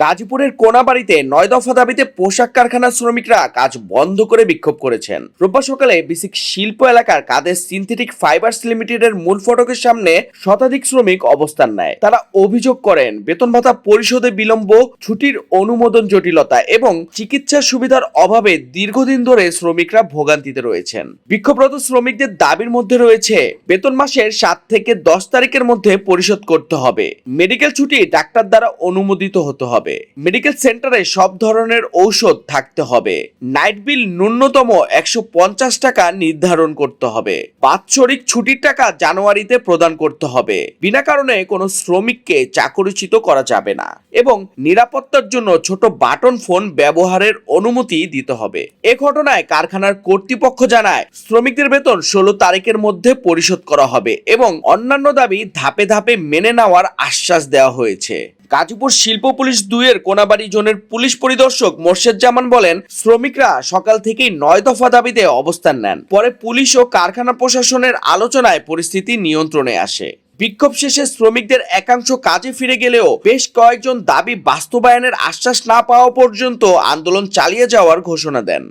গাজীপুরের কোনাবাড়িতে নয় দফা দাবিতে পোশাক কারখানার শ্রমিকরা কাজ বন্ধ করে বিক্ষোভ করেছেন। রোববার সকালে বিসিক শিল্প এলাকার কাদের সিনথেটিক ফাইবার্স লিমিটেডের মূল ফটকের সামনে শতাধিক শ্রমিক অবস্থান নেয়। তারা অভিযোগ করেন, বেতন ভাতা পরিশোধে বিলম্ব, ছুটির অনুমোদন জটিলতা এবং চিকিৎসা সুবিধার অভাবে দীর্ঘদিন ধরে শ্রমিকরা ভোগান্তিতে রয়েছেন। বিক্ষোভরত শ্রমিকদের দাবির মধ্যে রয়েছে, বেতন মাসের সাত থেকে দশ তারিখের মধ্যে পরিশোধ করতে হবে। মেডিকেল ছুটি ডাক্তার দ্বারা অনুমোদিত হতে হবে। মেডিকেল সেন্টারে সব ধরনের ঔষধ থাকতে হবে। নাইট বিল ন্যূনতম একশো পঞ্চাশ টাকা নির্ধারণ করতে হবে। বাৎসরিক ছুটির টাকা জানুয়ারিতে প্রদান করতে হবে। বিনা কারণে কোনো শ্রমিককে চাকরিচ্যুত করা যাবে না এবং নিরাপত্তার জন্য ছোট বাটন ফোন ব্যবহারের অনুমতি দিতে হবে। এ ঘটনায় কারখানার কর্তৃপক্ষ জানায়, শ্রমিকদের বেতন ষোলো তারিখের মধ্যে পরিশোধ করা হবে এবং অন্যান্য দাবি ধাপে ধাপে মেনে নেওয়ার আশ্বাস দেওয়া হয়েছে। গাজীপুর শিল্প পুলিশ দুইয়ের কোনাবাড়ি জোনের পুলিশ পরিদর্শক মোর্শেদ জামান বলেন, শ্রমিকরা সকাল থেকেই নয় দফা দাবিতে অবস্থান নেন। পরে পুলিশ ও কারখানা প্রশাসনের আলোচনায় পরিস্থিতি নিয়ন্ত্রণে আসে। বিক্ষোভ শেষে শ্রমিকদের একাংশ কাজে ফিরে গেলেও বেশ কয়েকজন দাবি বাস্তবায়নের আশ্বাস না পাওয়া পর্যন্ত আন্দোলন চালিয়ে যাওয়ার ঘোষণা দেন।